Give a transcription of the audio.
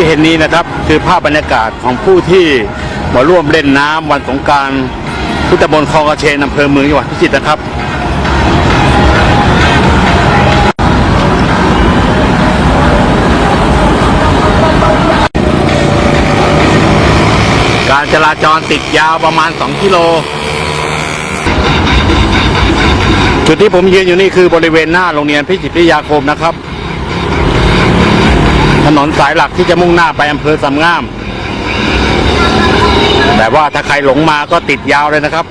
ที่เห็นนี้นะครับคือภาพบรรยากาศของผู้ที่มาร่วมเล่นน้ำวันสงการพุทธบนคลองกระเชนอำเภอเมืองจังหวัดพิจิตรนะครับการจราจรติดยาวประมาณ 2 กิโล จุดที่ผมยืนอยู่นี่คือบริเวณหน้าโรงเรียนพิจิตรวิทยาคมนะครับ ถนนสายหลักที่จะมุ่งหน้าไปอำเภอสำงาม แต่ว่าถ้าใครหลงมาก็ติดยาวเลยนะครับ